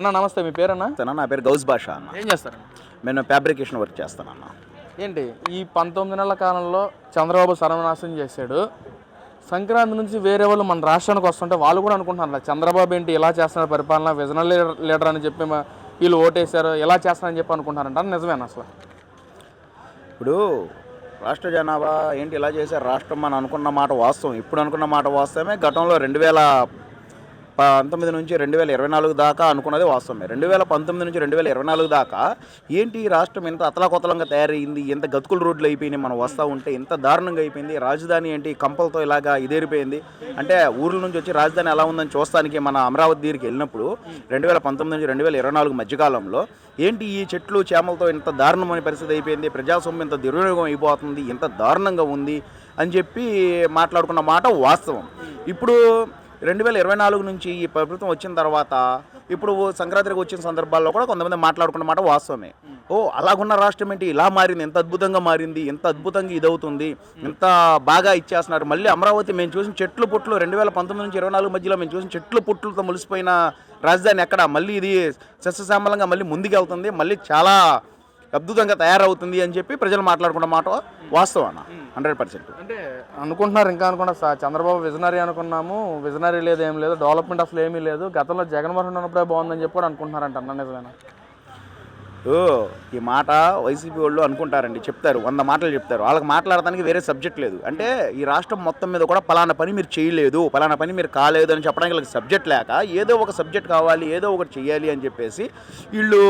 అన్న నమస్తే మీ పేరన్నా? అన్న నా పేరు గౌస్ భాష అన్న. ఏం చేస్తారు నేను ఫ్యాబ్రికేషన్ వర్క్ చేస్తాను అన్న ఏంటి ఈ పంతొమ్మిది నెలల కాలంలో చంద్రబాబు సర్వనాశనం చేశాడు. సంక్రాంతి నుంచి వేరే వాళ్ళు మన రాష్ట్రానికి వస్తుంటే వాళ్ళు కూడా అనుకుంటున్నారు చంద్రబాబు ఏంటి ఇలా చేస్తున్నారు పరిపాలన విజనల్ లీడర్ అని చెప్పి వీళ్ళు ఓటేశారు ఎలా చేస్తారని చెప్పి అనుకుంటున్నారంట. నిజమేనా అసలు? ఇప్పుడు రాష్ట్ర జనాభా ఏంటి ఇలా చేశారు రాష్ట్రం మనం అనుకున్న మాట వాస్తవం ఇప్పుడు అనుకున్న మాట వాస్తవమే గతంలో రెండు వేల పంతొమ్మిది నుంచి రెండు వేల ఇరవై నాలుగు దాకా అనుకున్నది వాస్తవమే. రెండు వేల పంతొమ్మిది నుంచి రెండు వేల ఇరవై నాలుగు దాకా ఏంటి ఈ రాష్ట్రం ఇంత అతలాకొతలంగా తయారైంది ఎంత గతుకుల రోడ్లు అయిపోయినాయి మనం వస్తూ ఉంటే ఇంత దారుణంగా అయిపోయింది రాజధాని ఏంటి కంపలతో ఇలాగా ఇదేరిపోయింది. అంటే ఊర్ల నుంచి వచ్చి రాజధాని ఎలా ఉందని చూస్తానికి మన అమరావతి దగ్గరికి వెళ్ళినప్పుడు రెండు వేల పంతొమ్మిది నుంచి రెండు వేల ఇరవై నాలుగు మధ్యకాలంలో ఏంటి ఈ చెట్లు చేమలతో ఇంత దారుణమైన పరిస్థితి అయిపోయింది ప్రజాస్వామ్యం ఇంత దుర్వినియోగం అయిపోతుంది ఇంత దారుణంగా ఉంది అని చెప్పి మాట్లాడుకున్న మాట వాస్తవం. ఇప్పుడు రెండు వేల ఇరవై నాలుగు నుంచి ఈ ప్రభుత్వం వచ్చిన తర్వాత ఇప్పుడు సంక్రాంతికి వచ్చిన సందర్భాల్లో కూడా కొంతమంది మాట్లాడుకున్న మాట వాస్తవమే. ఓ అలాగున్న రాష్ట్రం ఏంటి? ఇలా మారింది ఎంత అద్భుతంగా మారింది ఎంత అద్భుతంగా ఇదవుతుంది ఎంత బాగా ఇచ్చేస్తున్నారు. మళ్ళీ అమరావతి మేము చూసిన చెట్లు పుట్లు రెండు వేల పంతొమ్మిది నుంచి ఇరవై నాలుగు మధ్యలో మేము చూసిన చెట్లు పుట్లతో ములిసిపోయిన రాజధాని ఎక్కడ? మళ్ళీ ఇది సస్యశ్యామలంగా మళ్ళీ ముందుకెళ్తుంది. మళ్ళీ చాలా అద్భుతంగా తయారవుతుంది అని చెప్పి ప్రజలు మాట్లాడుకున్న మాట వాస్తవం హండ్రెడ్ పర్సెంట్. అంటే అనుకుంటున్నారు ఇంకా అనుకున్నా సార్ చంద్రబాబు విజనరీ అనుకున్నాము. విజనరీ లేదు ఏం లేదు. డెవలప్మెంట్ అసలు ఏమీ లేదు. గతంలో జగన్మోహన్ ఉన్నప్పుడే బాగుందని చెప్పి కూడా అనుకుంటున్నారంట అన్న నిజమేనా? ఈ మాట వైసీపీ వాళ్ళు అనుకుంటారండి చెప్తారు వంద మాటలు చెప్తారు. వాళ్ళకి మాట్లాడడానికి వేరే సబ్జెక్ట్ లేదు. అంటే ఈ రాష్ట్రం మొత్తం మీద కూడా పలానా పని మీరు చేయలేదు పలానా పని మీరు కాలేదు అని చెప్పడానికి వాళ్ళకి సబ్జెక్ట్ లేక ఏదో ఒక సబ్జెక్ట్ కావాలి ఏదో ఒకటి చేయాలి అని చెప్పేసి వీళ్ళు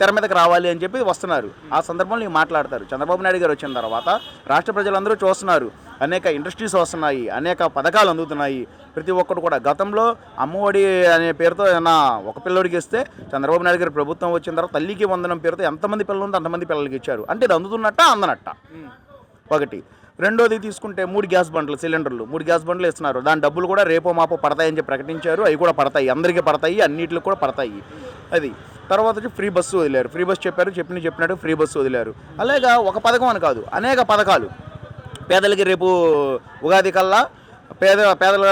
తెర మీదకి రావాలి అని చెప్పి వస్తున్నారు. ఆ సందర్భంలో మాట్లాడతారు. చంద్రబాబు నాయుడు గారు వచ్చిన తర్వాత రాష్ట్ర ప్రజలందరూ చూస్తున్నారు. అనేక ఇండస్ట్రీస్ వస్తున్నాయి అనేక పథకాలు అందుతున్నాయి. ప్రతి ఒక్కరు కూడా గతంలో అమ్మఒడి అనే పేరుతో ఏమన్నా ఒక పిల్లడికి ఇస్తే చంద్రబాబు నాయుడు గారి ప్రభుత్వం వచ్చిన తర్వాత తల్లికి వందనం పేరుతో ఎంతమంది పిల్లలు ఉందో అంతమంది పిల్లలకి ఇచ్చారు. అంటే ఇది అందుతున్నట్ట అందనట్ట. ఒకటి. రెండోది తీసుకుంటే మూడు గ్యాస్ బండ్లు సిలిండర్లు. మూడు గ్యాస్ బండ్లు ఇస్తున్నారు దాని డబ్బులు కూడా రేపో మాపో పడతాయని చెప్పి ప్రకటించారు. అవి కూడా పడతాయి. అందరికీ పడతాయి. అన్నిటికి కూడా పడతాయి. అది. తర్వాత వచ్చి ఫ్రీ బస్సు వదిలేరు. ఫ్రీ బస్సు చెప్పారు. చెప్పిన చెప్పినట్టు ఫ్రీ బస్సు వదిలేరు. అలాగా ఒక పథకం అని కాదు. అనేక పథకాలు. పేదలకి రేపు ఉగాది కల్లా పేద పేదల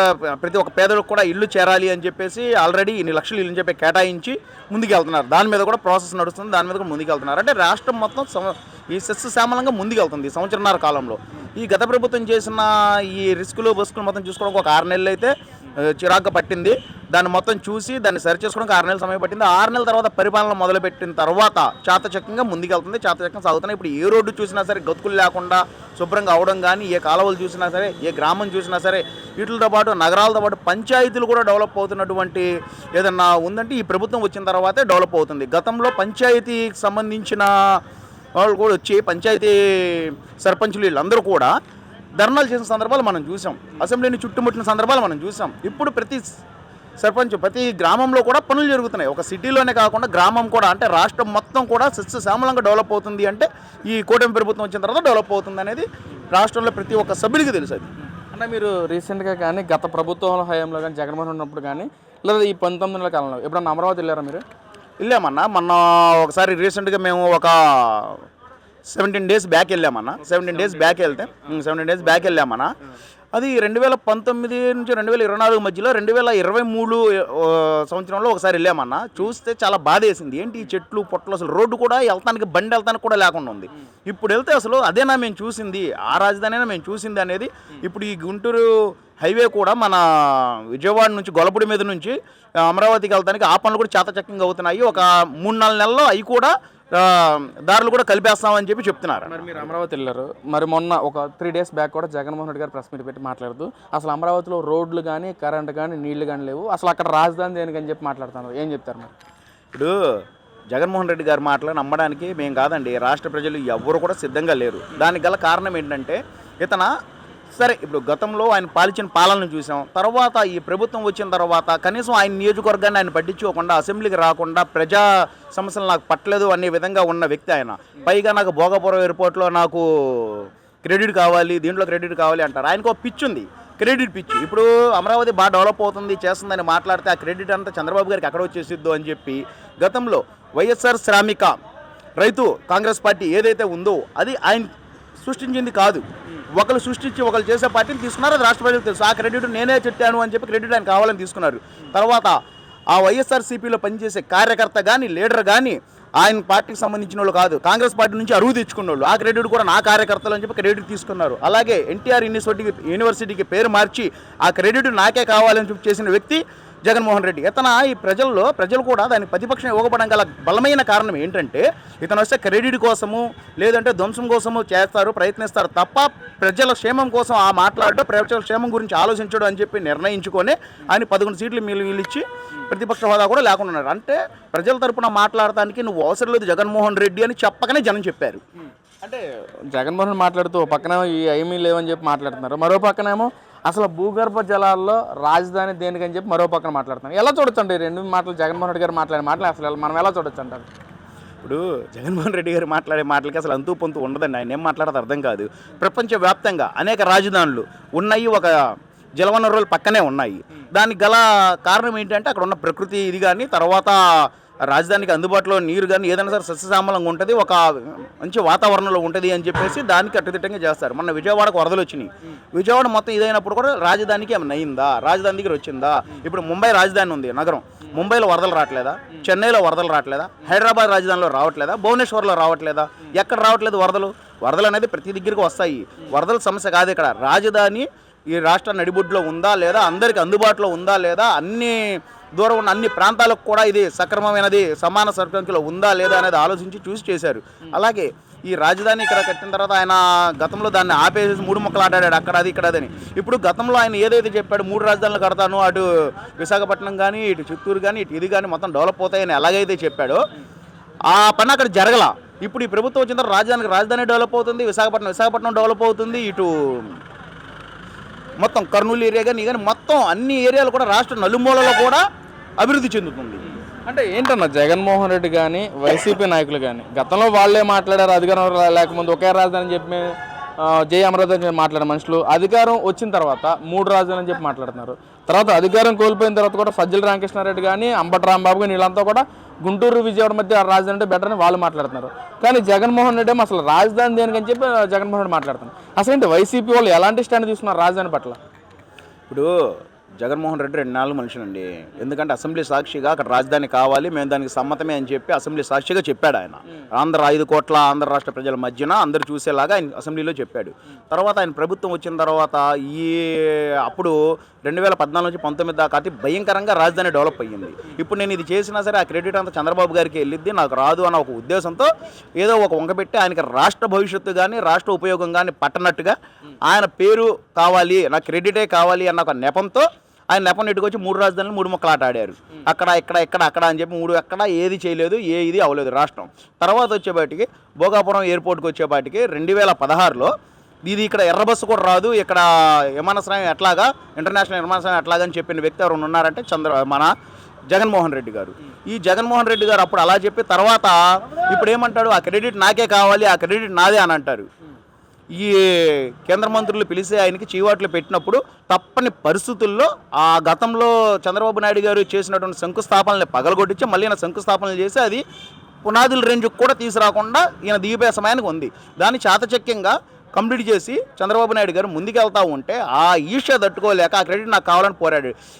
ప్రతి ఒక్క పేదలకు కూడా ఇల్లు చేరాలి అని చెప్పేసి ఆల్రెడీ ఇన్ని లక్షలు ఇల్లు అని చెప్పి కేటాయించి ముందుకు వెళ్తున్నారు దాని మీద కూడా ప్రాసెస్ నడుస్తుంది. దాని మీద కూడా ముందుకు వెళ్తున్నారు అంటే రాష్ట్రం మొత్తం ఈ ఈ సస్యశ్యామలంగా ముందుకు వెళ్తుంది ఈ సంవత్సరన్నర కాలంలో. ఈ గత ప్రభుత్వం చేసిన ఈ రిస్కులు బస్కులు మొత్తం చూసుకోవడానికి ఒక ఆరు నెలలు అయితే చిరాకు పట్టింది. దాన్ని మొత్తం చూసి దాన్ని సరి చేసుకోవడానికి ఆరు నెలల సమయం పట్టింది. ఆరు నెలల తర్వాత పరిపాలన మొదలుపెట్టిన తర్వాత చాతచక్యంగా ముందుకెళ్తుంది. చాతచక్యం సాగుతున్నాయి ఇప్పుడు ఏ రోడ్డు చూసినా సరే గతుకులు లేకుండా శుభ్రంగా అవడం కానీ ఏ కాలువలు చూసినా సరే ఏ గ్రామం చూసినా సరే వీటితో పాటు నగరాలతో పాటు పంచాయతీలు కూడా డెవలప్ అవుతున్నటువంటి ఏదన్నా ఉందంటే ఈ ప్రభుత్వం వచ్చిన తర్వాతే డెవలప్ అవుతుంది. గతంలో పంచాయతీకి సంబంధించిన వాళ్ళు కూడా వచ్చి పంచాయతీ సర్పంచులు వీళ్ళందరూ కూడా ధర్నాలు చేసిన సందర్భాలు మనం చూసాం. అసెంబ్లీని చుట్టుముట్టిన సందర్భాలు మనం చూసాం. ఇప్పుడు ప్రతి సర్పంచ్ ప్రతి గ్రామంలో కూడా పనులు జరుగుతున్నాయి. ఒక సిటీలోనే కాకుండా గ్రామం కూడా అంటే రాష్ట్రం మొత్తం కూడా సస్యశ్యామలంగా డెవలప్ అవుతుంది అంటే ఈ కూటమి ప్రభుత్వం వచ్చిన తర్వాత డెవలప్ అవుతుంది అనేది రాష్ట్రంలో ప్రతి ఒక్క సభ్యుడికి తెలుసు అది. అంటే మీరు రీసెంట్గా కానీ గత ప్రభుత్వం హయాంలో కానీ జగన్మోహన్ ఉన్నప్పుడు కానీ లేదా ఈ పంతొమ్మిది నెలల కాలంలో ఎప్పుడన్నా అమరావతి వెళ్ళారా మీరు? వెళ్ళామన్నా. మొన్న ఒకసారి రీసెంట్గా మేము ఒక సెవెంటీన్ డేస్ బ్యాక్ వెళ్ళామన్నా. సెవెంటీన్ డేస్ బ్యాక్ వెళ్తే సెవెంటీన్ డేస్ బ్యాక్ వెళ్ళామన్నా. అది రెండు వేల పంతొమ్మిది నుంచి రెండు వేల ఇరవై నాలుగు మధ్యలో రెండు వేల ఇరవై మూడు సంవత్సరంలో ఒకసారి వెళ్ళామన్నా. చూస్తే చాలా బాధ వేసింది ఏంటి ఈ చెట్లు పొట్లు? అసలు రోడ్డు కూడా వెళ్తానికి బండి వెళ్తానికి కూడా లేకుండా ఉంది. ఇప్పుడు వెళ్తే అసలు అదేనా మేము చూసింది ఆ రాజధానినా మేము చూసింది అనేది ఇప్పుడు ఈ గుంటూరు హైవే కూడా మన విజయవాడ నుంచి గొల్లపూడి మీద నుంచి అమరావతికి వెళ్తానికి ఆ పనులు కూడా చాతచక్యంగా అవుతున్నాయి. ఒక మూడు నాలుగు నెలల్లో అవి కూడా దారులు కూడా కలిపేస్తామని చెప్పి చెప్తున్నారు. మరి మీరు అమరావతి వెళ్ళారు. మరి మొన్న ఒక త్రీ డేస్ బ్యాక్ కూడా జగన్మోహన్ రెడ్డి గారు ప్రెస్ మీట్ పెట్టి మాట్లాడుతూ అసలు అమరావతిలో రోడ్లు కానీ కరెంట్ కానీ నీళ్ళు కానీ లేవు. అసలు అక్కడ రాజధాని దేనికని చెప్పి మాట్లాడుతున్నారు? ఏం చెప్తారు మరి? ఇప్పుడు జగన్మోహన్ రెడ్డి గారి మాటలు నమ్మడానికి మేము కాదండి. రాష్ట్ర ప్రజలు ఎవ్వరు కూడా సిద్ధంగా లేరు. దానికి గల కారణం ఏంటంటే ఇతన సరే ఇప్పుడు గతంలో ఆయన పాలించిన పాలనను చూసాం. తర్వాత ఈ ప్రభుత్వం వచ్చిన తర్వాత కనీసం ఆయన నియోజకవర్గాన్ని ఆయన పట్టించుకోకుండా అసెంబ్లీకి రాకుండా ప్రజా సమస్యలు నాకు పట్టలేదు అనే విధంగా ఉన్న వ్యక్తి ఆయన. పైగా నాకు భోగపురం ఎయిర్పోర్ట్లో నాకు క్రెడిట్ కావాలి దీంట్లో క్రెడిట్ కావాలి అంటారు. ఆయనకు ఒక పిచ్ ఉంది క్రెడిట్ పిచ్. ఇప్పుడు అమరావతి బాగా డెవలప్ అవుతుంది చేస్తుందని మాట్లాడితే ఆ క్రెడిట్ అంతా చంద్రబాబు గారికి ఎక్కడ వచ్చేసిద్దు అని చెప్పి గతంలో వైఎస్ఆర్ శ్రామిక రైతు కాంగ్రెస్ పార్టీ ఏదైతే ఉందో అది ఆయన సృష్టించింది కాదు. ఒకరు సృష్టించి ఒకరు చేసే పార్టీని తీసుకున్నారు అది రాష్ట్ర ప్రజలకు తెలుసు. ఆ క్రెడిట్ నేనే చెట్టాను అని చెప్పి క్రెడిట్ ఆయన కావాలని తీసుకున్నారు. తర్వాత ఆ వైఎస్ఆర్సీపీలో పనిచేసే కార్యకర్త కానీ లీడర్ కానీ ఆయన పార్టీకి సంబంధించిన వాళ్ళు కాదు. కాంగ్రెస్ పార్టీ నుంచి అరువు తెచ్చుకున్న వాళ్ళు. ఆ క్రెడిట్ కూడా నా కార్యకర్తలు అని చెప్పి క్రెడిట్ తీసుకున్నారు. అలాగే ఎన్టీఆర్ యూనివర్సిటీకి యూనివర్సిటీకి పేరు మార్చి ఆ క్రెడిట్ నాకే కావాలని చెప్పి చేసిన వ్యక్తి జగన్మోహన్ రెడ్డి. ఇతన ఈ ప్రజల్లో ప్రజలు కూడా దాని ప్రతిపక్షం ఇవ్వకపోవడం గల బలమైన కారణం ఏంటంటే ఇతను వస్తే క్రెడిట్ కోసము లేదంటే ధ్వంసం కోసము చేస్తారు ప్రయత్నిస్తారు తప్ప ప్రజల క్షేమం కోసం ఆ మాట్లాడటం ప్రజల క్షేమం గురించి ఆలోచించడం అని చెప్పి నిర్ణయించుకొని ఆయన పదకొండు సీట్లు మిగిలి మిగిలిచ్చి ప్రతిపక్ష హోదా కూడా లేకుండా ఉన్నారు అంటే ప్రజల తరపున మాట్లాడటానికి నువ్వు అవసరం లేదు జగన్మోహన్ రెడ్డి అని చెప్పకనే జనం చెప్పారు. అంటే జగన్మోహన్ మాట్లాడుతూ పక్కన ఏమీ లేవని చెప్పి మాట్లాడుతున్నారు. మరో పక్కనేమో అసలు భూగర్భ జలాల్లో రాజధాని దేనికని చెప్పి మరో పక్కన మాట్లాడుతున్నారు ఎలా చూడొచ్చండి? రెండు మాటలు జగన్మోహన్ రెడ్డి గారు మాట్లాడే మాటలు అసలు ఎలా- మనం ఎలా చూడొచ్చు అంటారు ఇప్పుడు జగన్మోహన్ రెడ్డి గారు మాట్లాడే మాటలకి అసలు అంతు పొంతు ఉండదండి. ఆయన ఏం మాట్లాడదు అర్థం కాదు. ప్రపంచవ్యాప్తంగా అనేక రాజధానులు ఉన్నాయి. ఒక జలవనరులు పక్కనే ఉన్నాయి. దానికి గల కారణం ఏంటంటే అక్కడ ఉన్న ప్రకృతి ఇది కానీ తర్వాత రాజధానికి అందుబాటులో నీరు కానీ ఏదైనా సరే సస్యశ్యామలంగా ఉంటుంది ఒక మంచి వాతావరణంలో ఉంటుంది అని చెప్పేసి దానికి అట్టుదిట్టంగా చేస్తారు. మొన్న విజయవాడకు వరదలు వచ్చినాయి. విజయవాడ మొత్తం ఇదైనప్పుడు కూడా రాజధానికి ఏమైనా అయిందా రాజధాని దగ్గర వచ్చిందా? ఇప్పుడు ముంబై రాజధాని ఉంది నగరం. ముంబైలో వరదలు రావట్లేదా? చెన్నైలో వరదలు రావట్లేదా? హైదరాబాద్ రాజధానిలో రావట్లేదా? భువనేశ్వర్లో రావట్లేదా? ఎక్కడ రావట్లేదు వరదలు? వరదలు అనేది ప్రతి దగ్గరికి వస్తాయి. వరదల సమస్య కాదు ఇక్కడ. రాజధాని ఈ రాష్ట్ర నడిబుడ్లో ఉందా లేదా? అందరికి అందుబాటులో ఉందా లేదా? అన్ని దూరం ఉన్న అన్ని ప్రాంతాలకు కూడా ఇది సక్రమమైనది. సమాన సర్పంచులో ఉందా లేదా అనేది ఆలోచించి చూసి చేశారు. అలాగే ఈ రాజధాని ఇక్కడ కట్టిన తర్వాత ఆయన గతంలో దాన్ని ఆపేసి మూడు మొక్కలు ఆడాడు అక్కడ అది ఇక్కడ అదని. ఇప్పుడు గతంలో ఆయన ఏదైతే చెప్పాడు మూడు రాజధానులు కడతాను అటు విశాఖపట్నం కానీ ఇటు చిత్తూరు కానీ ఇటు ఇది కానీ మొత్తం డెవలప్ అవుతాయని ఎలాగైతే చెప్పాడో ఆ పని అక్కడ జరగల. ఇప్పుడు ఈ ప్రభుత్వం వచ్చిన తర్వాత రాజధానికి రాజధాని డెవలప్ అవుతుంది విశాఖపట్నం విశాఖపట్నం డెవలప్ అవుతుంది ఇటు మొత్తం కర్నూలు ఏరియా కానీ కానీ మొత్తం అన్ని ఏరియాలు కూడా రాష్ట్ర నలుమూలలో కూడా అభివృద్ధి చెందుతుంది. అంటే ఏంటన్నా జగన్మోహన్ రెడ్డి కానీ వైసీపీ నాయకులు కానీ గతంలో వాళ్ళే మాట్లాడారు అధికారం లేకముందు ఒకే రాజధాని అని చెప్పి ఆ, జై అమరావతి అని చెప్పి మాట్లాడే మనుషులు అధికారం వచ్చిన తర్వాత మూడు రాజధాని అని చెప్పి మాట్లాడుతున్నారు. తర్వాత అధికారం కోల్పోయిన తర్వాత కూడా సజ్జల రామకృష్ణారెడ్డి కానీ అంబటి రాంబాబు కానీ వీళ్ళంతా కూడా గుంటూరు విజయవాడ మధ్య రాజధాని అంటే బెటర్ అని వాళ్ళు మాట్లాడుతున్నారు. కానీ జగన్మోహన్ రెడ్డి ఏమో అసలు రాజధాని దేనికని చెప్పి జగన్మోహన్ రెడ్డి మాట్లాడుతున్నారు. అసలు ఏంటి వైసీపీ వాళ్ళు ఎలాంటి స్టాండ్ తీసుకున్నారు రాజధాని పట్ల? ఇప్పుడు జగన్మోహన్ రెడ్డి రెండు నాలుగు మనుషులండి. ఎందుకంటే అసెంబ్లీ సాక్షిగా అక్కడ రాజధాని కావాలి మేము దానికి సమ్మతమే అని చెప్పి అసెంబ్లీ సాక్షిగా చెప్పాడు ఆయన. ఆంధ్ర ఐదు కోట్ల ఆంధ్ర రాష్ట్ర ప్రజల మధ్యన అందరు చూసేలాగా ఆయన అసెంబ్లీలో చెప్పాడు. తర్వాత ఆయన ప్రభుత్వం వచ్చిన తర్వాత ఈ అప్పుడు రెండు వేల పద్నాలుగు నుంచి పంతొమ్మిది దాకా అతి భయంకరంగా రాజధాని డెవలప్ అయ్యింది. ఇప్పుడు నేను ఇది చేసినా సరే ఆ క్రెడిట్ అంతా చంద్రబాబు గారికి వెళ్ళిద్ది నాకు రాదు అన్న ఒక ఉద్దేశంతో ఏదో ఒక వంక పెట్టి ఆయనకి రాష్ట్ర భవిష్యత్తు కానీ రాష్ట్ర ఉపయోగం కానీ పట్టనట్టుగా ఆయన పేరు కావాలి నా క్రెడిటే కావాలి అన్న ఒక నెపంతో ఆయన నెపం నెట్టుకొచ్చి మూడు రాజధానులు మూడు మొక్కలు ఆట ఆడారు అక్కడ ఇక్కడ ఇక్కడ అక్కడ అని చెప్పి మూడు ఎక్కడ ఏది చేయలేదు ఏ ఇది అవ్వలేదు రాష్ట్రం. తర్వాత వచ్చేపాటికి భోగాపురం ఎయిర్పోర్ట్కి వచ్చేపాటికి రెండు వేల పదహారులో ఇది ఇక్కడ ఎర్ర బస్సు కూడా రాదు ఇక్కడ విమానాశ్రయం ఎట్లాగా ఇంటర్నేషనల్ విమానాశ్రయం ఎట్లాగా అని చెప్పిన వ్యక్తి ఎవరు ఉన్నారంటే చంద్ర మన జగన్మోహన్ రెడ్డి గారు. ఈ జగన్మోహన్ రెడ్డి గారు అప్పుడు అలా చెప్పి తర్వాత ఇప్పుడు ఏమంటాడు ఆ క్రెడిట్ నాకే కావాలి ఆ క్రెడిట్ నాదే అని అంటారు. ఈ కేంద్ర మంత్రులు పిలిచి ఆయనకి చీవాట్లు పెట్టినప్పుడు తప్పని పరిస్థితుల్లో ఆ గతంలో చంద్రబాబు నాయుడు గారు చేసినటువంటి శంకుస్థాపనల్ని పగలగొట్టించి మళ్ళీ ఈయన శంకుస్థాపనలు చేసి అది పునాదుల రేంజ్కి కూడా తీసుకురాకుండా ఈయన దిగిపోయే సమయానికి ఉంది. దాన్ని చాతచక్యంగా కంప్లీట్ చేసి చంద్రబాబు నాయుడు గారు ముందుకెళ్తా ఉంటే ఆ ఈర్ష్య తట్టుకోలేక ఆ క్రెడిట్ నాకు కావాలని పోరాడు